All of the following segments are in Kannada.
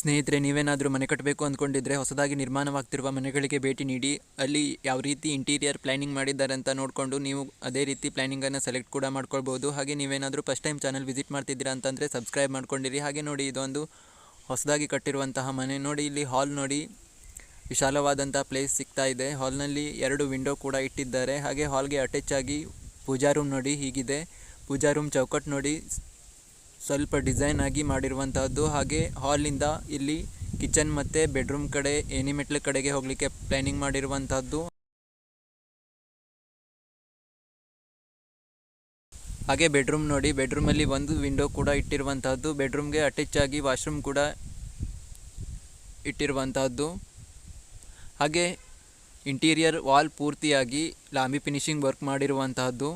ಸ್ನೇಹಿತರೆ, ನೀವೇನಾದರೂ ಮನೆ ಕಟ್ಟಬೇಕು ಅಂದ್ಕೊಂಡಿದ್ರೆ ಹೊಸದಾಗಿ ನಿರ್ಮಾಣವಾಗ್ತಿರುವ ಮನೆಗಳಿಗೆ ಭೇಟಿ ನೀಡಿ. ಅಲ್ಲಿ ಯಾವ ರೀತಿ ಇಂಟೀರಿಯರ್ ಪ್ಲ್ಯಾನಿಂಗ್ ಮಾಡಿದ್ದಾರೆ ಅಂತ ನೋಡಿಕೊಂಡು ನೀವು ಅದೇ ರೀತಿ ಪ್ಲ್ಯಾನಿಂಗನ್ನು ಸೆಲೆಕ್ಟ್ ಕೂಡ ಮಾಡ್ಕೊಳ್ಬೋದು. ಹಾಗೆ ನೀವೇನಾದರೂ ಫಸ್ಟ್ ಟೈಮ್ ಚಾನಲ್ ವಿಸಿಟ್ ಮಾಡ್ತಿದ್ದೀರಾ ಅಂತಂದರೆ ಸಬ್ಸ್ಕ್ರೈಬ್ ಮಾಡ್ಕೊಂಡಿರಿ. ಹಾಗೆ ನೋಡಿ ಇದೊಂದು ಹೊಸದಾಗಿ ಕಟ್ಟಿರುವಂತಹ ಮನೆ. ನೋಡಿ ಇಲ್ಲಿ ಹಾಲ್ ನೋಡಿ ವಿಶಾಲವಾದಂಥ ಪ್ಲೇಸ್ ಸಿಗ್ತಾ ಇದೆ. ಹಾಲ್ನಲ್ಲಿ ಎರಡು ವಿಂಡೋ ಕೂಡ ಇಟ್ಟಿದ್ದಾರೆ. ಹಾಗೆ ಹಾಲ್ಗೆ ಅಟ್ಯಾಚ್ ಆಗಿ ಪೂಜಾ ರೂಮ್ ನೋಡಿ ಹೀಗಿದೆ. ಪೂಜಾ ರೂಮ್ ಚೌಕಟ್ಟು ನೋಡಿ ಸ್ವಲ್ಪ ಡಿಸೈನ್ ಆಗಿ ಮಾಡಿರುವಂತಹದ್ದು. ಹಾಗೆ ಹಾಲಿಂದ ಇಲ್ಲಿ ಕಿಚನ್ ಮತ್ತೆ ಬೆಡ್ರೂಮ್ ಕಡೆ ಏನಿಮೆಟ್ಲ ಕಡೆಗೆ ಹೋಗ್ಲಿಕ್ಕೆ ಪ್ಲಾನಿಂಗ್ ಮಾಡಿರುವಂತಹದ್ದು. ಹಾಗೆ ಬೆಡ್ರೂಮ್ ನೋಡಿ ಬೆಡ್ರೂಮಲ್ಲಿ ಒಂದು ವಿಂಡೋ ಕೂಡ ಇಟ್ಟಿರುವಂತಹದ್ದು. ಬೆಡ್ರೂಮ್ಗೆ ಅಟ್ಯಾಚ್ ಆಗಿ ವಾಶ್ರೂಮ್ ಕೂಡ ಇಟ್ಟಿರುವಂತಹದ್ದು. ಹಾಗೆ ಇಂಟೀರಿಯರ್ ವಾಲ್ ಪೂರ್ತಿಯಾಗಿ ಲಾಂಬಿ ಫಿನಿಶಿಂಗ್ ವರ್ಕ್ ಮಾಡಿರುವಂತಹದ್ದು.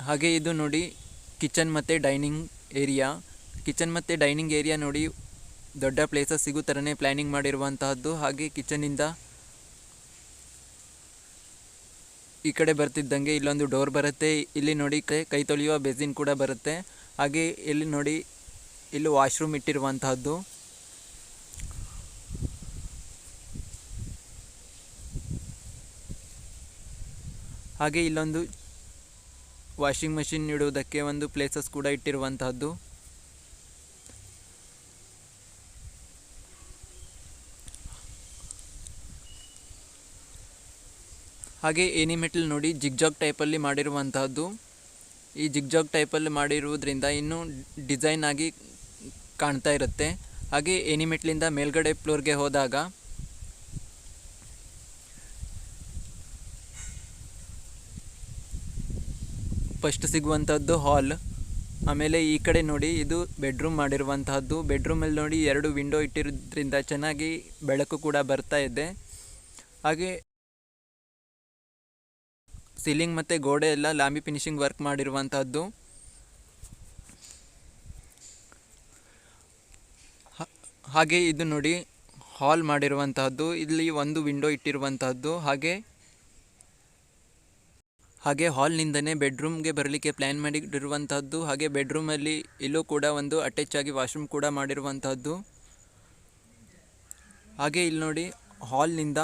ಹಾಗೆ ಇದು ನೋಡಿ ಕಿಚನ್ ಮತ್ತು ಡೈನಿಂಗ್ ಏರಿಯಾ. ಕಿಚನ್ ಮತ್ತು ಡೈನಿಂಗ್ ಏರಿಯಾ ನೋಡಿ ದೊಡ್ಡ ಪ್ಲೇಸಸ್ ಸಿಗೋ ಥರನೇ ಪ್ಲ್ಯಾನಿಂಗ್ ಮಾಡಿರುವಂತಹದ್ದು. ಹಾಗೆ ಕಿಚನಿಂದ ಈ ಕಡೆ ಬರ್ತಿದ್ದಂಗೆ ಇಲ್ಲೊಂದು ಡೋರ್ ಬರುತ್ತೆ. ಇಲ್ಲಿ ನೋಡಿ ಕೈ- ಕೈ ತೊಳೆಯುವ ಬೇಸಿನ್ ಕೂಡ ಬರುತ್ತೆ. ಹಾಗೆ ಇಲ್ಲಿ ನೋಡಿ ಇಲ್ಲಿ ವಾಶ್ರೂಮ್ ಇಟ್ಟಿರುವಂತಹದ್ದು. ಹಾಗೆ ಇಲ್ಲೊಂದು ವಾಷಿಂಗ್ ಮಷಿನ್ ಇಡುವುದಕ್ಕೆ ಒಂದು ಪ್ಲೇಸಸ್ ಕೂಡ ಇಟ್ಟಿರುವಂತಹದ್ದು. ಹಾಗೆ ಏನಿಮೆಟಲ್ ನೋಡಿ ಜಿಗ್ಜಾಗ್ ಟೈಪಲ್ಲಿ ಮಾಡಿರುವಂತಹದ್ದು. ಈ ಜಿಗ್ಜಾಗ್ ಟೈಪಲ್ಲಿ ಮಾಡಿರುವುದರಿಂದ ಇನ್ನೂ ಡಿಸೈನ್ ಆಗಿ ಕಾಣ್ತಾ ಇರುತ್ತೆ. ಹಾಗೆ ಏನಿಮೆಟ್ಲಿಂದ ಮೇಲ್ಗಡೆ ಫ್ಲೋರ್ಗೆ ಹೋದಾಗ ಫಸ್ಟ್ ಸಿಗುವಂಥದ್ದು ಹಾಲ್. ಆಮೇಲೆ ಈ ಕಡೆ ನೋಡಿ, ಇದು ಬೆಡ್ರೂಮ್ ಮಾಡಿರುವಂತಹದ್ದು. ಬೆಡ್ರೂಮಲ್ಲಿ ನೋಡಿ ಎರಡು ವಿಂಡೋ ಇಟ್ಟಿರೋದ್ರಿಂದ ಚೆನ್ನಾಗಿ ಬೆಳಕು ಕೂಡ ಬರ್ತಾ ಇದೆ. ಹಾಗೆ ಸೀಲಿಂಗ್ ಮತ್ತು ಗೋಡೆ ಎಲ್ಲ ಲಾಂಬಿ ಫಿನಿಶಿಂಗ್ ವರ್ಕ್ ಮಾಡಿರುವಂತಹದ್ದು. ಹಾಗೆ ಇದು ನೋಡಿ ಹಾಲ್ ಮಾಡಿರುವಂತಹದ್ದು. ಇಲ್ಲಿ ಒಂದು ವಿಂಡೋ ಇಟ್ಟಿರುವಂತಹದ್ದು. ಹಾಗೆ ಹಾಗೆ ಹಾಲ್ನಿಂದನೇ ಬೆಡ್ರೂಮ್ಗೆ ಬರಲಿಕ್ಕೆ ಪ್ಲ್ಯಾನ್ ಮಾಡಿರುವಂತಹದ್ದು, ಹಾಗೆ ಬೆಡ್ರೂಮಲ್ಲಿ ಇಲ್ಲೂ ಕೂಡ ಒಂದು ಅಟ್ಯಾಚ್ ಆಗಿ ವಾಶ್ರೂಮ್ ಕೂಡ ಮಾಡಿರುವಂತಹದ್ದು. ಹಾಗೆ ಇಲ್ಲಿ ನೋಡಿ, ಹಾಲ್ನಿಂದ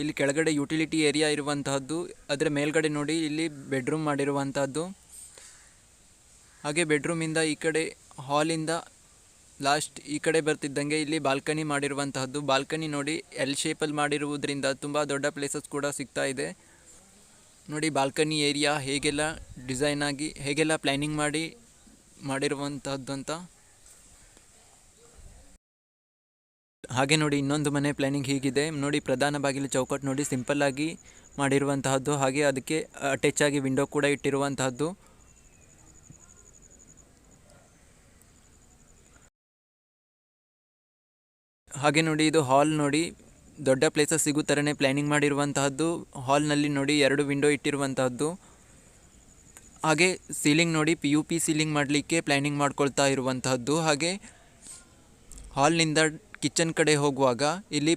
ಇಲ್ಲಿ ಕೆಳಗಡೆ ಯುಟಿಲಿಟಿ ಏರಿಯಾ ಇರುವಂತಹದ್ದು, ಅದರ ಮೇಲ್ಗಡೆ ನೋಡಿ ಇಲ್ಲಿ ಬೆಡ್ರೂಮ್ ಮಾಡಿರುವಂತಹದ್ದು. ಹಾಗೆ ಬೆಡ್ರೂಮಿಂದ ಈ ಕಡೆ, ಹಾಲಿಂದ ಲಾಸ್ಟ್ ಈ ಕಡೆ ಬರ್ತಿದ್ದಂಗೆ ಇಲ್ಲಿ ಬಾಲ್ಕನಿ ಮಾಡಿರುವಂತಹದ್ದು. ಬಾಲ್ಕನಿ ನೋಡಿ ಎಲ್ ಶೇಪಲ್ಲಿ ಮಾಡಿರುವುದರಿಂದ ತುಂಬ ದೊಡ್ಡ ಪ್ಲೇಸಸ್ ಕೂಡ ಸಿಗ್ತಾ ಇದೆ. ನೋಡಿ ಬಾಲ್ಕನಿ ಏರಿಯಾ ಹೇಗೆಲ್ಲ ಡಿಸೈನ್ ಆಗಿ, ಹೇಗೆಲ್ಲ ಪ್ಲ್ಯಾನಿಂಗ್ ಮಾಡಿ ಮಾಡಿರುವಂತಹದ್ದು ಅಂತ ಹಾಗೆ ನೋಡಿ, ಇನ್ನೊಂದು ಮನೆ ಪ್ಲ್ಯಾನಿಂಗ್ ಹೀಗಿದೆ. ನೋಡಿ, ಪ್ರಧಾನ ಬಾಗಿಲು ಚೌಕಟ್ಟು ನೋಡಿ ಸಿಂಪಲ್ ಆಗಿ ಮಾಡಿರುವಂತಹದ್ದು. ಹಾಗೆ ಅದಕ್ಕೆ ಅಟ್ಯಾಚ್ ಆಗಿ ವಿಂಡೋ ಕೂಡ ಇಟ್ಟಿರುವಂತಹದ್ದು. ಹಾಗೆ ನೋಡಿ, ಇದು ಹಾಲ್ ನೋಡಿ. ದೊಡ್ಡ ಪ್ಲೇಸಸ್ ಸಿಗೋ ಥರನೇ ಪ್ಲ್ಯಾನಿಂಗ್ ಮಾಡಿರುವಂತಹದ್ದು ಹಾಲ್ನಲ್ಲಿ ನೋಡಿ ಎರಡು ವಿಂಡೋ ಇಟ್ಟಿರುವಂತಹದ್ದು. ಹಾಗೆ ಸೀಲಿಂಗ್ ನೋಡಿ ಪಿ ಯು ಪಿ ಸೀಲಿಂಗ್ ಮಾಡಲಿಕ್ಕೆ ಪ್ಲ್ಯಾನಿಂಗ್ ಮಾಡ್ಕೊಳ್ತಾ ಇರುವಂತಹದ್ದು. ಹಾಗೆ ಹಾಲ್ನಿಂದ ಕಿಚನ್ ಕಡೆ ಹೋಗುವಾಗ ಇಲ್ಲಿ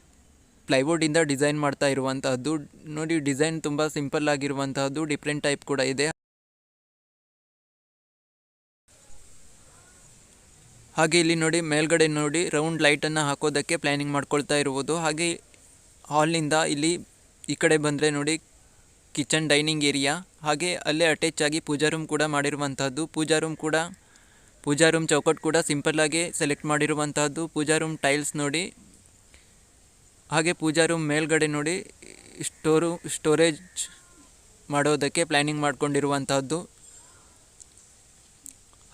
ಪ್ಲೈವುಡಿಂದ ಡಿಸೈನ್ ಮಾಡ್ತಾ ಇರುವಂತಹದ್ದು. ನೋಡಿ ಡಿಸೈನ್ ತುಂಬ ಸಿಂಪಲ್ ಆಗಿರುವಂತಹದ್ದು ಡಿಫ್ರೆಂಟ್ ಟೈಪ್ ಕೂಡ ಇದೆ. ಹಾಗೆ ಇಲ್ಲಿ ನೋಡಿ ಮೇಲ್ಗಡೆ ನೋಡಿ ರೌಂಡ್ ಲೈಟನ್ನು ಹಾಕೋದಕ್ಕೆ ಪ್ಲ್ಯಾನಿಂಗ್ ಮಾಡ್ಕೊಳ್ತಾ ಇರುವುದು. ಹಾಗೆ ಹಾಲ್ನಿಂದ ಇಲ್ಲಿ ಈ ಕಡೆ ಬಂದರೆ ನೋಡಿ ಕಿಚನ್ ಡೈನಿಂಗ್ ಏರಿಯಾ. ಹಾಗೆ ಅಲ್ಲೇ ಅಟ್ಯಾಚ್ ಆಗಿ ಪೂಜಾ ರೂಮ್ ಕೂಡ ಮಾಡಿರುವಂಥದ್ದು ಪೂಜಾ ರೂಮ್ ಕೂಡ, ಪೂಜಾ ರೂಮ್ ಚೌಕಟ್ ಕೂಡ ಸಿಂಪಲ್ಲಾಗಿ ಸೆಲೆಕ್ಟ್ ಮಾಡಿರುವಂತಹದ್ದು. ಪೂಜಾ ರೂಮ್ ಟೈಲ್ಸ್ ನೋಡಿ. ಹಾಗೆ ಪೂಜಾ ರೂಮ್ ಮೇಲ್ಗಡೆ ನೋಡಿ ಸ್ಟೋರು, ಸ್ಟೋರೇಜ್ ಮಾಡೋದಕ್ಕೆ ಪ್ಲ್ಯಾನಿಂಗ್ ಮಾಡಿಕೊಂಡಿರುವಂತಹದ್ದು.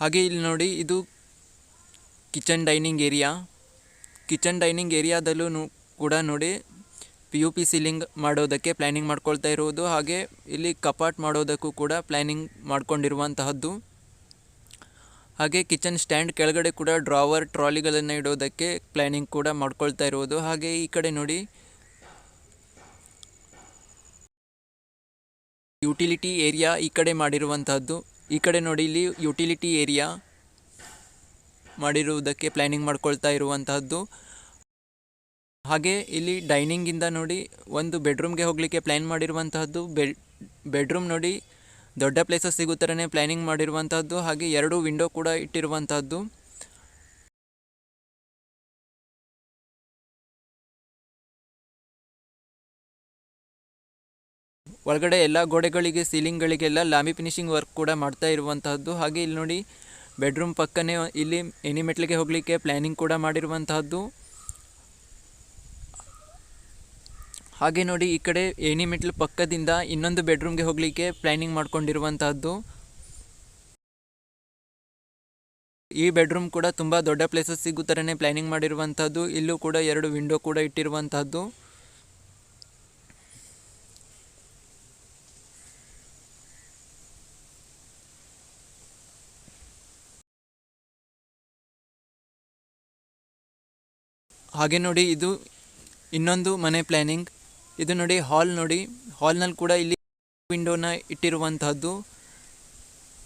ಹಾಗೆ ಇಲ್ಲಿ ನೋಡಿ ಇದು kitchen dining area. Kitchen dining ಏರಿಯಾದಲ್ಲೂ ಕೂಡ ನೋಡಿ ಪಿ ಯು ಪಿ ಸೀಲಿಂಗ್ ಮಾಡೋದಕ್ಕೆ ಪ್ಲ್ಯಾನಿಂಗ್ ಮಾಡ್ಕೊಳ್ತಾ ಇರುವುದು ಹಾಗೆ ಇಲ್ಲಿ ಕಪಾಟ್ ಮಾಡೋದಕ್ಕೂ ಕೂಡ ಪ್ಲ್ಯಾನಿಂಗ್ ಮಾಡ್ಕೊಂಡಿರುವಂತಹದ್ದು. ಹಾಗೆ ಕಿಚನ್ ಸ್ಟ್ಯಾಂಡ್ ಕೆಳಗಡೆ ಕೂಡ ಡ್ರಾವರ್ ಟ್ರಾಲಿಗಳನ್ನು ಇಡೋದಕ್ಕೆ ಪ್ಲ್ಯಾನಿಂಗ್ ಕೂಡ ಮಾಡ್ಕೊಳ್ತಾ ಇರುವುದು ಹಾಗೆ ಈ ಕಡೆ ನೋಡಿ ಯುಟಿಲಿಟಿ ಏರಿಯಾ ಈ ಕಡೆ ಮಾಡಿರುವಂತಹದ್ದು. ಈ ಕಡೆ ನೋಡಿ ಇಲ್ಲಿ ಯುಟಿಲಿಟಿ ಏರಿಯಾ ಮಾಡಿರುವುದಕ್ಕೆ ಪ್ಲ್ಯಾನಿಂಗ್ ಮಾಡ್ಕೊಳ್ತಾ ಇರುವಂತಹದ್ದು. ಹಾಗೆ ಇಲ್ಲಿ ಡೈನಿಂಗ್ ಇಂದ ನೋಡಿ ಒಂದು ಬೆಡ್ರೂಮ್ಗೆ ಹೋಗಲಿಕ್ಕೆ ಪ್ಲ್ಯಾನ್ ಮಾಡಿರುವಂತಹದ್ದು. ಬೆಡ್ ಬೆಡ್ರೂಮ್ ನೋಡಿ ದೊಡ್ಡ ಪ್ಲೇಸಸ್ ಸಿಗೋ ಥರನೇ ಪ್ಲ್ಯಾನಿಂಗ್ ಮಾಡಿರುವಂತಹದ್ದು. ಹಾಗೆ ಎರಡು ವಿಂಡೋ ಕೂಡ ಇಟ್ಟಿರುವಂತಹದ್ದು. ಒಳಗಡೆ ಎಲ್ಲ ಗೋಡೆಗಳಿಗೆ ಸೀಲಿಂಗ್ಗಳಿಗೆಲ್ಲ ಲಾಮಿ ಫಿನಿಶಿಂಗ್ ವರ್ಕ್ ಕೂಡ ಮಾಡ್ತಾ ಇರುವಂತಹದ್ದು. ಹಾಗೆ ಇಲ್ಲಿ ನೋಡಿ ಬೆಡ್ರೂಮ್ ಪಕ್ಕನೇ ಇಲ್ಲಿ ಎನಿಮೆಟ್ಲಿಗೆ ಹೋಗಲಿಕ್ಕೆ ಪ್ಲ್ಯಾನಿಂಗ್ ಕೂಡ ಮಾಡಿರುವಂತಹದ್ದು. ಹಾಗೆ ನೋಡಿ ಈ ಕಡೆ ಏಣಿ ಮೆಟ್ಲು ಪಕ್ಕದಿಂದ ಇನ್ನೊಂದು ಬೆಡ್ರೂಮ್ಗೆ ಹೋಗಲಿಕ್ಕೆ ಪ್ಲ್ಯಾನಿಂಗ್ ಮಾಡ್ಕೊಂಡಿರುವಂತಹದ್ದು. ಈ ಬೆಡ್ರೂಮ್ ಕೂಡ ತುಂಬ ದೊಡ್ಡ ಪ್ಲೇಸಸ್ ಸಿಗೋ ಥರನೇ ಪ್ಲ್ಯಾನಿಂಗ್ ಮಾಡಿರುವಂಥದ್ದು ಇಲ್ಲೂ ಕೂಡ ಎರಡು ವಿಂಡೋ ಕೂಡ ಇಟ್ಟಿರುವಂತಹದ್ದು. ಹಾಗೆ ನೋಡಿ ಇದು ಇನ್ನೊಂದು ಮನೆ ಪ್ಲ್ಯಾನಿಂಗ್ ಇದು ನೋಡಿ ಹಾಲ್ ನೋಡಿ. ಹಾಲ್ನಲ್ಲಿ ಕೂಡ ಇಲ್ಲಿ ವಿಂಡೋನ ಇಟ್ಟಿರುವಂತಹದ್ದು.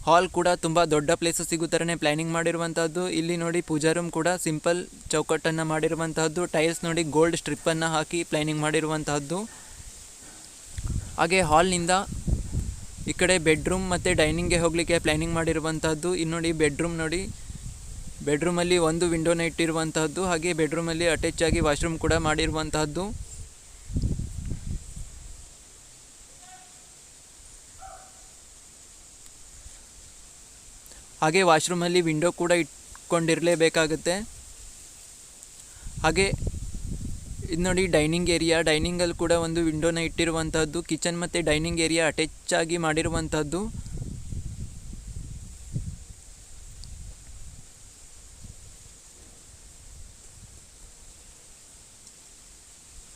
ಹಾಲ್ ಕೂಡ ತುಂಬ ದೊಡ್ಡ ಪ್ಲೇಸಸ್ ಸಿಗೋ ಥರನೇ ಪ್ಲ್ಯಾನಿಂಗ್ ಮಾಡಿರುವಂತಹದ್ದು. ಇಲ್ಲಿ ನೋಡಿ ಪೂಜಾ ರೂಮ್ ಕೂಡ ಸಿಂಪಲ್ ಚೌಕಟ್ಟನ್ನು ಮಾಡಿರುವಂತಹದ್ದು. ಟೈಲ್ಸ್ ನೋಡಿ ಗೋಲ್ಡ್ ಸ್ಟ್ರಿಪ್ಪನ್ನು ಹಾಕಿ ಪ್ಲ್ಯಾನಿಂಗ್ ಮಾಡಿರುವಂತಹದ್ದು. ಹಾಗೆ ಹಾಲ್ನಿಂದ ಈ ಕಡೆ ಬೆಡ್ರೂಮ್ ಮತ್ತು ಡೈನಿಂಗ್ಗೆ ಹೋಗಲಿಕ್ಕೆ ಪ್ಲ್ಯಾನಿಂಗ್ ಮಾಡಿರುವಂತಹದ್ದು. ಇನ್ನು ನೋಡಿ ಬೆಡ್ರೂಮ್ ನೋಡಿ. ಬೆಡ್ರೂಮಲ್ಲಿ ಒಂದು ವಿಂಡೋನ ಇಟ್ಟಿರುವಂತಹದ್ದು. ಹಾಗೆ ಬೆಡ್ರೂಮಲ್ಲಿ ಅಟ್ಯಾಚ್ ಆಗಿ ವಾಶ್ರೂಮ್ ಕೂಡ ಮಾಡಿರುವಂತಹದ್ದು. ಹಾಗೆ ವಾಶ್ರೂಮಲ್ಲಿ ವಿಂಡೋ ಕೂಡ ಇಟ್ಕೊಂಡಿರಲೇಬೇಕಾಗುತ್ತೆ. ಹಾಗೆ ಇದು ನೋಡಿ ಡೈನಿಂಗ್ ಏರಿಯಾ, ಡೈನಿಂಗಲ್ಲಿ ಕೂಡ ಒಂದು ವಿಂಡೋನ ಇಟ್ಟಿರುವಂಥದ್ದು ಕಿಚನ್ ಮತ್ತು ಡೈನಿಂಗ್ ಏರಿಯಾ ಅಟ್ಯಾಚ್ ಆಗಿ ಮಾಡಿರುವಂತಹದ್ದು.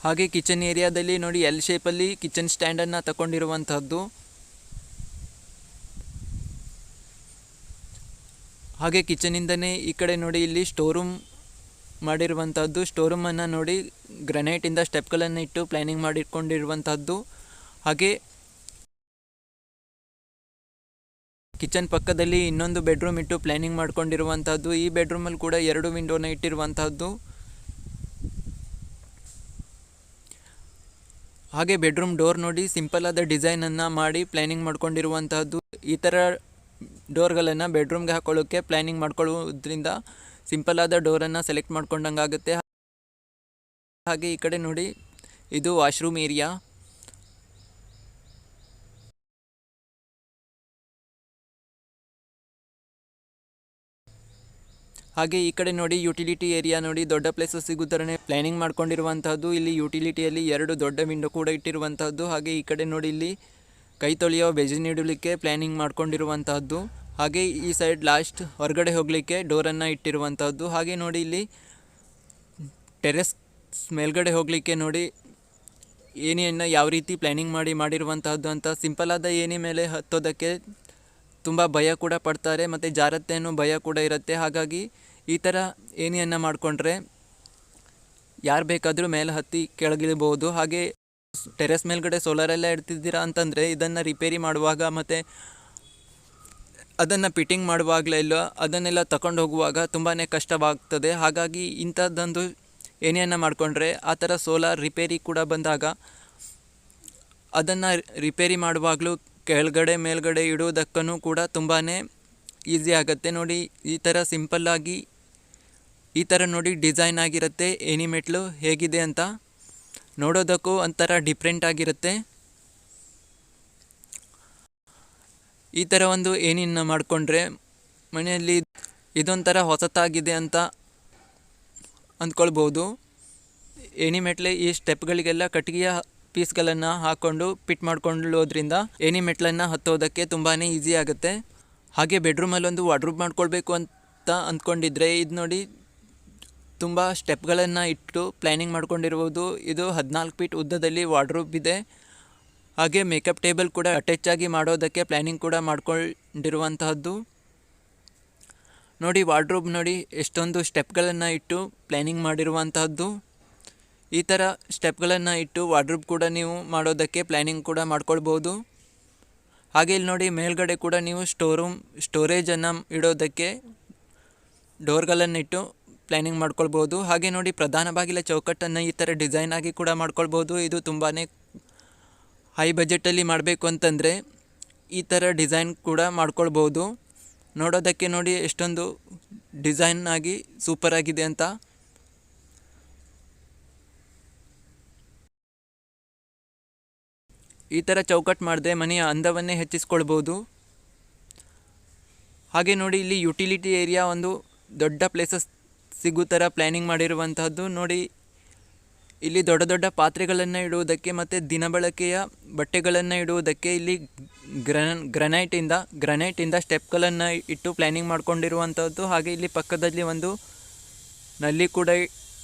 ಹಾಗೆ ಕಿಚನ್ ಏರಿಯಾದಲ್ಲಿ ನೋಡಿ ಎಲ್ ಶೇಪಲ್ಲಿ ಕಿಚನ್ ಸ್ಟ್ಯಾಂಡನ್ನು ತಗೊಂಡಿರುವಂತಹದ್ದು ಹಾಗೆ ಕಿಚನಿಂದನೇ ಈ ಕಡೆ ನೋಡಿ ಇಲ್ಲಿ ಸ್ಟೋರೂಮ್ ಮಾಡಿರುವಂಥದ್ದು ಸ್ಟೋರೂಮನ್ನು ನೋಡಿ ಗ್ರನೈಟಿಂದ ಸ್ಟೆಪ್ಗಳನ್ನು ಇಟ್ಟು ಪ್ಲ್ಯಾನಿಂಗ್ ಮಾಡಿಟ್ಕೊಂಡಿರುವಂಥದ್ದು ಹಾಗೆ ಕಿಚನ್ ಪಕ್ಕದಲ್ಲಿ ಇನ್ನೊಂದು ಬೆಡ್ರೂಮ್ ಇಟ್ಟು ಪ್ಲ್ಯಾನಿಂಗ್ ಮಾಡ್ಕೊಂಡಿರುವಂಥದ್ದು ಈ ಬೆಡ್ರೂಮಲ್ಲಿ ಕೂಡ ಎರಡು ವಿಂಡೋನ ಇಟ್ಟಿರುವಂಥದ್ದು ಹಾಗೆ ಬೆಡ್ರೂಮ್ ಡೋರ್ ನೋಡಿ ಸಿಂಪಲ್ ಆದ ಡಿಸೈನನ್ನು ಮಾಡಿ ಪ್ಲ್ಯಾನಿಂಗ್ ಮಾಡ್ಕೊಂಡಿರುವಂಥದ್ದು ಈ ಥರ ಡೋರ್ಗಳನ್ನು ಬೆಡ್ರೂಮ್ಗೆ ಹಾಕೊಳ್ಳೋಕ್ಕೆ ಪ್ಲ್ಯಾನಿಂಗ್ ಮಾಡ್ಕೊಳ್ಳೋದ್ರಿಂದ ಸಿಂಪಲ್ ಆದ ಡೋರನ್ನು ಸೆಲೆಕ್ಟ್ ಮಾಡ್ಕೊಂಡಂಗೆ ಆಗುತ್ತೆ. ಹಾಗೆ ಈ ಕಡೆ ನೋಡಿ, ಇದು ವಾಶ್ರೂಮ್ ಏರಿಯಾ. ಹಾಗೆ ಈ ಕಡೆ ನೋಡಿ ಯುಟಿಲಿಟಿ ಏರಿಯಾ ನೋಡಿ, ದೊಡ್ಡ ಪ್ಲೇಸಸ್ ಸಿಗುತ್ತರೇ ಪ್ಲಾನಿಂಗ್ ಮಾಡ್ಕೊಂಡಿರುವಂತಹದ್ದು ಇಲ್ಲಿ ಯುಟಿಲಿಟಿಯಲ್ಲಿ ಎರಡು ದೊಡ್ಡ ವಿಂಡೋ ಕೂಡ ಇಟ್ಟಿರುವಂತಹದ್ದು. ಹಾಗೆ ಈ ಕಡೆ ನೋಡಿ ಇಲ್ಲಿ ಕೈ ತೊಳೆಯೋ ಬೆಜಿ ನೀಡಲಿಕ್ಕೆ ಪ್ಲ್ಯಾನಿಂಗ್ ಮಾಡ್ಕೊಂಡಿರುವಂತಹದ್ದು. ಹಾಗೆ ಈ ಸೈಡ್ ಲಾಸ್ಟ್ ಹೊರಗಡೆ ಹೋಗಲಿಕ್ಕೆ ಡೋರನ್ನು ಇಟ್ಟಿರುವಂಥದ್ದು ಹಾಗೆ ನೋಡಿ ಇಲ್ಲಿ ಟೆರೆಸ್ ಮೇಲ್ಗಡೆ ಹೋಗಲಿಕ್ಕೆ ನೋಡಿ ಏನೇನು ಯಾವ ರೀತಿ ಪ್ಲ್ಯಾನಿಂಗ್ ಮಾಡಿ ಮಾಡಿರುವಂತಹದ್ದು ಅಂತ. ಸಿಂಪಲ್ ಆದ ಏಣಿ ಮೇಲೆ ಹತ್ತೋದಕ್ಕೆ ತುಂಬ ಭಯ ಕೂಡ ಪಡ್ತಾರೆ ಮತ್ತು ಜಾರತ್ತೆ ಭಯ ಕೂಡ ಇರುತ್ತೆ. ಹಾಗಾಗಿ ಈ ಥರ ಏನಿಯನ್ನು ಮಾಡಿಕೊಂಡ್ರೆ ಯಾರು ಬೇಕಾದರೂ ಮೇಲೆ ಹತ್ತಿ ಕೆಳಗಿಳಿಬೋದು ಹಾಗೆ ಟೆರೆಸ್ ಮೇಲ್ಗಡೆ ಸೋಲಾರೆಲ್ಲ ಇಡ್ತಿದ್ದೀರಾ ಅಂತಂದರೆ ಇದನ್ನು ರಿಪೇರಿ ಮಾಡುವಾಗ ಮತ್ತು ಅದನ್ನು ಫಿಟ್ಟಿಂಗ್ ಮಾಡುವಾಗಲೆಲ್ಲ ಅದನ್ನೆಲ್ಲ ತಗೊಂಡು ಹೋಗುವಾಗ ತುಂಬಾ ಕಷ್ಟವಾಗ್ತದೆ. ಹಾಗಾಗಿ ಇಂಥದ್ದೊಂದು ಏನೇನ ಮಾಡಿಕೊಂಡ್ರೆ ಆ ಥರ ಸೋಲಾರ್ ರಿಪೇರಿ ಕೂಡ ಬಂದಾಗ ಅದನ್ನು ರಿಪೇರಿ ಮಾಡುವಾಗಲೂ ಕೆಳಗಡೆ ಮೇಲ್ಗಡೆ ಇಡುವುದಕ್ಕೂ ಕೂಡ ತುಂಬಾ ಈಸಿ ಆಗುತ್ತೆ. ನೋಡಿ, ಈ ಥರ ಸಿಂಪಲ್ಲಾಗಿ ಈ ಥರ ನೋಡಿ ಡಿಸೈನ್ ಆಗಿರುತ್ತೆ. ಎನಿಮೆಟ್ಲು ಮೆಟ್ಲು ಹೇಗಿದೆ ಅಂತ ನೋಡೋದಕ್ಕೂ ಒಂಥರ ಡಿಫ್ರೆಂಟ್ ಆಗಿರುತ್ತೆ. ಈ ಥರ ಒಂದು ಏನೇನು ಮಾಡಿಕೊಂಡ್ರೆ ಮನೆಯಲ್ಲಿ ಇದೊಂಥರ ಹೊಸತಾಗಿದೆ ಅಂತ ಅಂದ್ಕೊಳ್ಬೋದು. ಏಣಿ ಮೆಟ್ಲೆ ಈ ಸ್ಟೆಪ್ಗಳಿಗೆಲ್ಲ ಕಟ್ಟಿಗೆಯ ಪೀಸ್ಗಳನ್ನು ಹಾಕ್ಕೊಂಡು ಪಿಟ್ ಮಾಡ್ಕೊಳ್ಳೋದ್ರಿಂದ ಏಣಿ ಮೆಟ್ಲನ್ನು ಹತ್ತೋದಕ್ಕೆ ತುಂಬಾ ಈಸಿ ಆಗುತ್ತೆ. ಹಾಗೆ ಬೆಡ್ರೂಮಲ್ಲೊಂದು ವಾಡ್ರೂಮ್ ಮಾಡ್ಕೊಳ್ಬೇಕು ಅಂತ ಅಂದ್ಕೊಂಡಿದ್ರೆ ಇದು ನೋಡಿ ತುಂಬ ಸ್ಟೆಪ್ಗಳನ್ನು ಇಟ್ಟು ಪ್ಲ್ಯಾನಿಂಗ್ ಮಾಡ್ಕೊಂಡಿರ್ಬೋದು ಇದು ಹದಿನಾಲ್ಕು ಫೀಟ್ ಉದ್ದದಲ್ಲಿ ವಾರ್ಡ್ರೋಬ್ ಇದೆ. ಹಾಗೆ ಮೇಕಪ್ ಟೇಬಲ್ ಕೂಡ ಅಟ್ಯಾಚ್ ಆಗಿ ಮಾಡೋದಕ್ಕೆ ಪ್ಲ್ಯಾನಿಂಗ್ ಕೂಡ ಮಾಡಿಕೊಂಡಿರುವಂತಹದ್ದು. ನೋಡಿ, ವಾರ್ಡ್ರೋಬ್ ನೋಡಿ, ಎಷ್ಟೊಂದು ಸ್ಟೆಪ್ಗಳನ್ನು ಇಟ್ಟು ಪ್ಲ್ಯಾನಿಂಗ್ ಮಾಡಿರುವಂತಹದ್ದು. ಈ ಥರ ಸ್ಟೆಪ್ಗಳನ್ನು ಇಟ್ಟು ವಾರ್ಡ್ರೋಬ್ ಕೂಡ ನೀವು ಮಾಡೋದಕ್ಕೆ ಪ್ಲ್ಯಾನಿಂಗ್ ಕೂಡ ಮಾಡ್ಕೊಳ್ಬೋದು. ಹಾಗೆ ಇಲ್ಲಿ ನೋಡಿ, ಮೇಲ್ಗಡೆ ಕೂಡ ನೀವು ಸ್ಟೋರೂಮ್, ಸ್ಟೋರೇಜನ್ನು ಇಡೋದಕ್ಕೆ ಡೋರ್ಗಳನ್ನಿಟ್ಟು ಪ್ಲ್ಯಾನಿಂಗ್ ಮಾಡ್ಕೊಳ್ಬೋದು. ಹಾಗೆ ನೋಡಿ ಪ್ರಧಾನ ಬಾಗಿಲ ಚೌಕಟ್ಟನ್ನು ಈ ಥರ ಡಿಸೈನ್ ಆಗಿ ಕೂಡ ಮಾಡ್ಕೊಳ್ಬೋದು. ಇದು ತುಂಬಾ ಹೈ ಬಜೆಟಲ್ಲಿ ಮಾಡಬೇಕು ಅಂತಂದರೆ ಈ ಥರ ಡಿಸೈನ್ ಕೂಡ ಮಾಡ್ಕೊಳ್ಬೋದು. ನೋಡೋದಕ್ಕೆ ನೋಡಿ ಎಷ್ಟೊಂದು ಡಿಸೈನ್ ಆಗಿ ಸೂಪರ್ ಆಗಿದೆ ಅಂತ. ಈ ಥರ ಚೌಕಟ್ಟು ಮಾಡಿದ್ರೆ ಮನೆಯ ಅಂದವನ್ನೇ ಹೆಚ್ಚಿಸ್ಕೊಳ್ಬೋದು. ಹಾಗೆ ನೋಡಿ ಇಲ್ಲಿ ಯುಟಿಲಿಟಿ ಏರಿಯಾ ಒಂದು ದೊಡ್ಡ ಪ್ಲೇಸಸ್ ಸಿಗೋ ಥರ ಪ್ಲ್ಯಾನಿಂಗ್ ಮಾಡಿರುವಂತಹದ್ದು? ನೋಡಿ, ಇಲ್ಲಿ ದೊಡ್ಡ ದೊಡ್ಡ ಪಾತ್ರೆಗಳನ್ನು ಇಡುವುದಕ್ಕೆ ಮತ್ತು ದಿನಬಳಕೆಯ ಬಟ್ಟೆಗಳನ್ನು ಇಡುವುದಕ್ಕೆ ಇಲ್ಲಿ ಗ್ರನ್, ಗ್ರನೈಟಿಂದ ಗ್ರನೈಟಿಂದ ಸ್ಟೆಪ್ಗಳನ್ನು ಇಟ್ಟು ಪ್ಲ್ಯಾನಿಂಗ್ ಮಾಡಿಕೊಂಡಿರುವಂಥದ್ದು ಹಾಗೆ ಇಲ್ಲಿ ಪಕ್ಕದಲ್ಲಿ ಒಂದು ನಲ್ಲಿ ಕೂಡ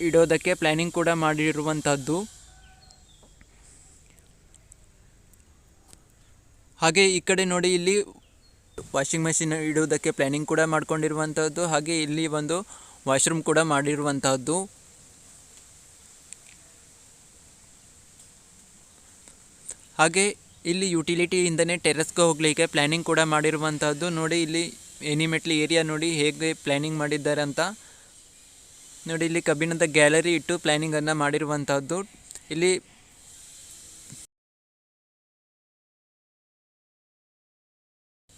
ಇಡೋದಕ್ಕೆ ಪ್ಲ್ಯಾನಿಂಗ್ ಕೂಡ ಮಾಡಿರುವಂಥದ್ದು ಹಾಗೆ ಈ ಕಡೆ ನೋಡಿ, ಇಲ್ಲಿ ವಾಷಿಂಗ್ ಮೆಷಿನ್ ಇಡುವುದಕ್ಕೆ ಪ್ಲ್ಯಾನಿಂಗ್ ಕೂಡ ಮಾಡ್ಕೊಂಡಿರುವಂಥದ್ದು ಹಾಗೆ ಇಲ್ಲಿ ಒಂದು ವಾಶ್ರೂಮ್ ಕೂಡ ಮಾಡಿರುವಂತಹದ್ದು. ಹಾಗೆ ಇಲ್ಲಿ ಯುಟಿಲಿಟಿಯಿಂದನೇ ಟೆರೆಸ್ಗೆ ಹೋಗಲಿಕ್ಕೆ ಪ್ಲ್ಯಾನಿಂಗ್ ಕೂಡ ಮಾಡಿರುವಂತಹದ್ದು. ನೋಡಿ ಇಲ್ಲಿ ಎನಿಮೆಟ್ಲಿ ಏರಿಯಾ ನೋಡಿ ಹೇಗೆ ಪ್ಲ್ಯಾನಿಂಗ್ ಮಾಡಿದ್ದಾರೆ ಅಂತ. ನೋಡಿ ಇಲ್ಲಿ ಕಬ್ಬಿಣದ ಗ್ಯಾಲರಿ ಇಟ್ಟು ಪ್ಲ್ಯಾನಿಂಗನ್ನು ಮಾಡಿರುವಂಥದ್ದು ಇಲ್ಲಿ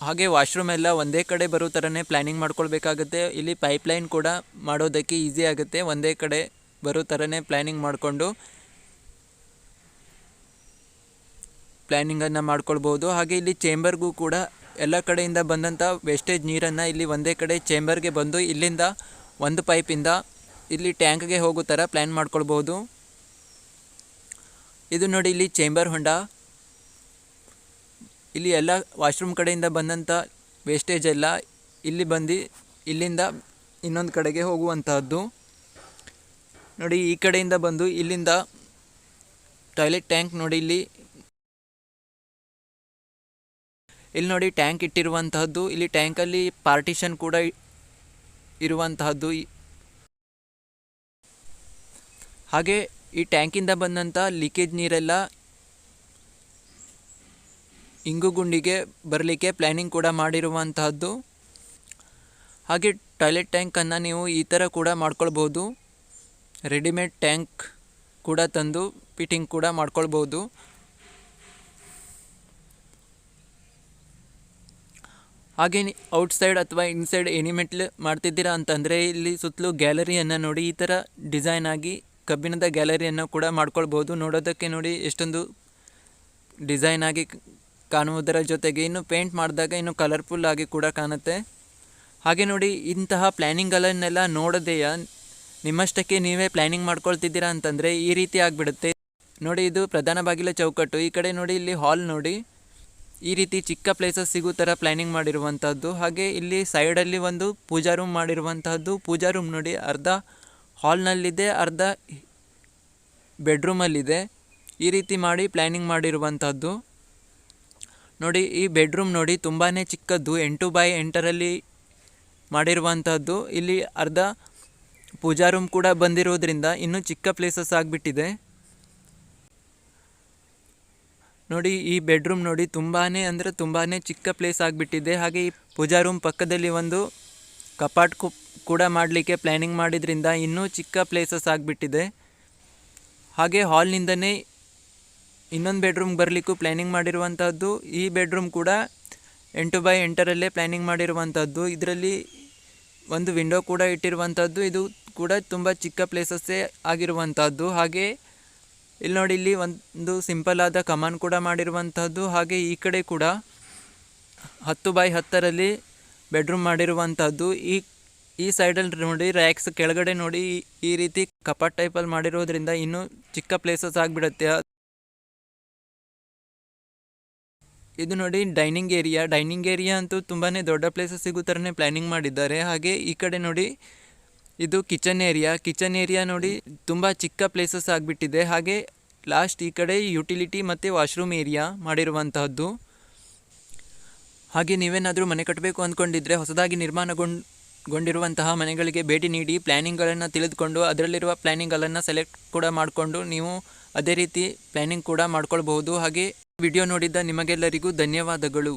ಹಾಗೆ ವಾಶ್ರೂಮ್ ಎಲ್ಲ ಒಂದೇ ಕಡೆ ಬರೋ ಥರನೇ ಪ್ಲ್ಯಾನಿಂಗ್ ಮಾಡ್ಕೊಳ್ಬೇಕಾಗುತ್ತೆ. ಇಲ್ಲಿ ಪೈಪ್ಲೈನ್ ಕೂಡ ಮಾಡೋದಕ್ಕೆ ಈಸಿ ಆಗುತ್ತೆ. ಒಂದೇ ಕಡೆ ಬರೋ ಥರನೇ ಪ್ಲ್ಯಾನಿಂಗ್ ಮಾಡಿಕೊಂಡು ಪ್ಲ್ಯಾನಿಂಗನ್ನು ಮಾಡ್ಕೊಳ್ಬೋದು. ಹಾಗೆ ಇಲ್ಲಿ ಚೇಂಬರ್ಗೂ ಕೂಡ ಎಲ್ಲ ಕಡೆಯಿಂದ ಬಂದಂಥ ವೇಸ್ಟೇಜ್ ನೀರನ್ನು ಇಲ್ಲಿ ಒಂದೇ ಕಡೆ ಚೇಂಬರ್ಗೆ ಬಂದು ಇಲ್ಲಿಂದ ಒಂದು ಪೈಪಿಂದ ಇಲ್ಲಿ ಟ್ಯಾಂಕ್ಗೆ ಹೋಗೋ ಥರ ಪ್ಲ್ಯಾನ್ ಮಾಡ್ಕೊಳ್ಬೋದು. ಇದು ನೋಡಿ ಇಲ್ಲಿ ಚೇಂಬರ್ ಹೊಂಡ ಇಲ್ಲಿ ಎಲ್ಲ ವಾಶ್ರೂಮ್ ಕಡೆಯಿಂದ ಬಂದಂಥ ವೇಸ್ಟೇಜ್ ಎಲ್ಲ ಇಲ್ಲಿ ಬಂದು ಇಲ್ಲಿಂದ ಇನ್ನೊಂದು ಕಡೆಗೆ ಹೋಗುವಂತಹದ್ದು. ನೋಡಿ, ಈ ಕಡೆಯಿಂದ ಬಂದು ಇಲ್ಲಿಂದ ಟಾಯ್ಲೆಟ್ ಟ್ಯಾಂಕ್ ನೋಡಿ ಇಲ್ಲಿ. ಇಲ್ಲಿ ನೋಡಿ ಟ್ಯಾಂಕ್ ಇಟ್ಟಿರುವಂತಹದ್ದು. ಇಲ್ಲಿ ಟ್ಯಾಂಕಲ್ಲಿ ಪಾರ್ಟಿಷನ್ ಕೂಡ ಇರುವಂತಹದ್ದು. ಹಾಗೆ ಈ ಟ್ಯಾಂಕಿಂದ ಬಂದಂಥ ಲೀಕೇಜ್ ನೀರೆಲ್ಲ ಇಂಗು ಗುಂಡಿಗೆ ಬರಲಿಕ್ಕೆ ಪ್ಲ್ಯಾನಿಂಗ್ ಕೂಡ ಮಾಡಿರುವಂತಹದ್ದು. ಹಾಗೆ ಟಾಯ್ಲೆಟ್ ಟ್ಯಾಂಕನ್ನು ನೀವು ಈ ಥರ ಕೂಡ ಮಾಡ್ಕೊಳ್ಬೋದು. ರೆಡಿಮೇಡ್ ಟ್ಯಾಂಕ್ ಕೂಡ ತಂದು ಫಿಟ್ಟಿಂಗ್ ಕೂಡ ಮಾಡ್ಕೊಳ್ಬೋದು. ಹಾಗೆ ಔಟ್ಸೈಡ್ ಅಥವಾ ಇನ್ಸೈಡ್ ಎನಿಮೆಟ್ಲ್ ಮಾಡ್ತಿದ್ದೀರಾ ಅಂತಂದರೆ ಇಲ್ಲಿ ಸುತ್ತಲೂ ಗ್ಯಾಲರಿಯನ್ನು ನೋಡಿ ಈ ಥರ ಡಿಸೈನ್ ಆಗಿ ಕಬ್ಬಿಣದ ಗ್ಯಾಲರಿಯನ್ನು ಕೂಡ ಮಾಡ್ಕೊಳ್ಬೋದು. ನೋಡೋದಕ್ಕೆ ನೋಡಿ ಎಷ್ಟೊಂದು ಡಿಸೈನ್ ಆಗಿ ಕಾಣುವುದರ ಜೊತೆಗೆ ಇನ್ನು ಪೇಂಟ್ ಮಾಡಿದಾಗ ಇನ್ನು ಕಲರ್ಫುಲ್ ಆಗಿ ಕೂಡ ಕಾಣುತ್ತೆ. ಹಾಗೆ ನೋಡಿ, ಇಂತಹ ಪ್ಲ್ಯಾನಿಂಗ್ಗಳನ್ನೆಲ್ಲ ನೋಡದೆಯ ನಿಮ್ಮಷ್ಟಕ್ಕೆ ನೀವೇ ಪ್ಲ್ಯಾನಿಂಗ್ ಮಾಡ್ಕೊಳ್ತಿದ್ದೀರಾ ಅಂತಂದರೆ ಈ ರೀತಿ ಆಗಿಬಿಡುತ್ತೆ. ನೋಡಿ, ಇದು ಪ್ರಧಾನ ಬಾಗಿಲ ಚೌಕಟ್ಟು. ಈ ಕಡೆ ನೋಡಿ, ಇಲ್ಲಿ ಹಾಲ್ ನೋಡಿ. ಈ ರೀತಿ ಚಿಕ್ಕ ಪ್ಲೇಸಸ್ ಸಿಗೋ ಥರ ಪ್ಲ್ಯಾನಿಂಗ್ ಮಾಡಿರುವಂಥದ್ದು ಹಾಗೆ ಇಲ್ಲಿ ಸೈಡಲ್ಲಿ ಒಂದು ಪೂಜಾ ರೂಮ್ ಮಾಡಿರುವಂತಹದ್ದು. ಪೂಜಾ ರೂಮ್ ನೋಡಿ, ಅರ್ಧ ಹಾಲ್ನಲ್ಲಿದೆ ಅರ್ಧ ಬೆಡ್ರೂಮಲ್ಲಿದೆ ಈ ರೀತಿ ಮಾಡಿ ಪ್ಲ್ಯಾನಿಂಗ್ ಮಾಡಿರುವಂಥದ್ದು ನೋಡಿ, ಈ ಬೆಡ್ರೂಮ್ ನೋಡಿ ತುಂಬಾ ಚಿಕ್ಕದ್ದು. ಎಂಟು ಬೈ ಎಂಟರಲ್ಲಿ ಮಾಡಿರುವಂಥದ್ದು ಇಲ್ಲಿ ಅರ್ಧ ಪೂಜಾ ರೂಮ್ ಕೂಡ ಬಂದಿರೋದ್ರಿಂದ ಇನ್ನೂ ಚಿಕ್ಕ ಪ್ಲೇಸಸ್ ಆಗಿಬಿಟ್ಟಿದೆ. ನೋಡಿ, ಈ ಬೆಡ್ರೂಮ್ ನೋಡಿ ತುಂಬಾ ಅಂದರೆ ತುಂಬಾ ಚಿಕ್ಕ ಪ್ಲೇಸ್ ಆಗಿಬಿಟ್ಟಿದೆ. ಹಾಗೆ ಈ ಪೂಜಾ ರೂಮ್ ಪಕ್ಕದಲ್ಲಿ ಒಂದು ಕಪಾಟ್ ಕೂಡ ಮಾಡಲಿಕ್ಕೆ ಪ್ಲ್ಯಾನಿಂಗ್ ಮಾಡಿದ್ರಿಂದ ಇನ್ನೂ ಚಿಕ್ಕ ಪ್ಲೇಸಸ್ ಆಗಿಬಿಟ್ಟಿದೆ. ಹಾಗೆ ಹಾಲ್ನಿಂದನೇ ಇನ್ನೊಂದು ಬೆಡ್ರೂಮ್ಗೆ ಬರಲಿಕ್ಕೂ ಪ್ಲ್ಯಾನಿಂಗ್ ಮಾಡಿರುವಂಥದ್ದು ಈ ಬೆಡ್ರೂಮ್ ಕೂಡ ಎಂಟು ಬೈ ಎಂಟರಲ್ಲೇ ಪ್ಲ್ಯಾನಿಂಗ್ ಮಾಡಿರುವಂಥದ್ದು ಇದರಲ್ಲಿ ಒಂದು ವಿಂಡೋ ಕೂಡ ಇಟ್ಟಿರುವಂಥದ್ದು ಇದು ಕೂಡ ತುಂಬ ಚಿಕ್ಕ ಪ್ಲೇಸಸ್ಸೇ ಆಗಿರುವಂಥದ್ದು ಹಾಗೆ ಇಲ್ಲಿ ನೋಡಿ, ಇಲ್ಲಿ ಒಂದು ಸಿಂಪಲ್ ಆದ ಕಮಾನ್ ಕೂಡ ಮಾಡಿರುವಂಥದ್ದು ಹಾಗೆ ಈ ಕಡೆ ಕೂಡ ಹತ್ತು ಬೈ ಹತ್ತರಲ್ಲಿ ಬೆಡ್ರೂಮ್ ಮಾಡಿರುವಂಥದ್ದು ಈ ಈ ಸೈಡಲ್ಲಿ ನೋಡಿ ರ್ಯಾಕ್ಸ್ ಕೆಳಗಡೆ ನೋಡಿ, ಈ ರೀತಿ ಕಪಾಟ್ ಟೈಪಲ್ಲಿ ಮಾಡಿರೋದ್ರಿಂದ ಇನ್ನೂ ಚಿಕ್ಕ ಪ್ಲೇಸಸ್ ಆಗಿಬಿಡುತ್ತೆ. ಇದು ನೋಡಿ ಡೈನಿಂಗ್ ಏರಿಯಾ ಡೈನಿಂಗ್ ಏರಿಯಾ ಅಂತೂ ತುಂಬಾ ದೊಡ್ಡ ಪ್ಲೇಸಸ್ ಸಿಗೋ ಥರನೇ ಪ್ಲ್ಯಾನಿಂಗ್ ಮಾಡಿದ್ದಾರೆ. ಹಾಗೆ ಈ ಕಡೆ ನೋಡಿ ಇದು ಕಿಚನ್ ಏರಿಯಾ ಕಿಚನ್ ಏರಿಯಾ ನೋಡಿ ತುಂಬ ಚಿಕ್ಕ ಪ್ಲೇಸಸ್ ಆಗಿಬಿಟ್ಟಿದೆ. ಹಾಗೆ ಲಾಸ್ಟ್ ಈ ಕಡೆ ಯುಟಿಲಿಟಿ ಮತ್ತು ವಾಶ್ರೂಮ್ ಏರಿಯಾ ಮಾಡಿರುವಂತಹದ್ದು. ಹಾಗೆ ನೀವೇನಾದರೂ ಮನೆ ಕಟ್ಟಬೇಕು ಅಂದ್ಕೊಂಡಿದ್ರೆ ಹೊಸದಾಗಿ ನಿರ್ಮಾಣಗೊಂಡು ಗೊಂಡಿರುವಂತಹ ಮನೆಗಳಿಗೆ ಭೇಟಿ ನೀಡಿ ಪ್ಲ್ಯಾನಿಂಗ್ಗಳನ್ನು ತಿಳಿದುಕೊಂಡು ಅದರಲ್ಲಿರುವ ಪ್ಲ್ಯಾನಿಂಗ್ಗಳನ್ನು ಸೆಲೆಕ್ಟ್ ಕೂಡ ಮಾಡಿಕೊಂಡು ನೀವು ಅದೇ ರೀತಿ ಪ್ಲ್ಯಾನಿಂಗ್ ಕೂಡ ಮಾಡ್ಕೊಳ್ಬಹುದು. ಹಾಗೆ ವಿಡಿಯೋ ನೋಡಿದ್ದ ನಿಮಗೆಲ್ಲರಿಗೂ ಧನ್ಯವಾದಗಳು.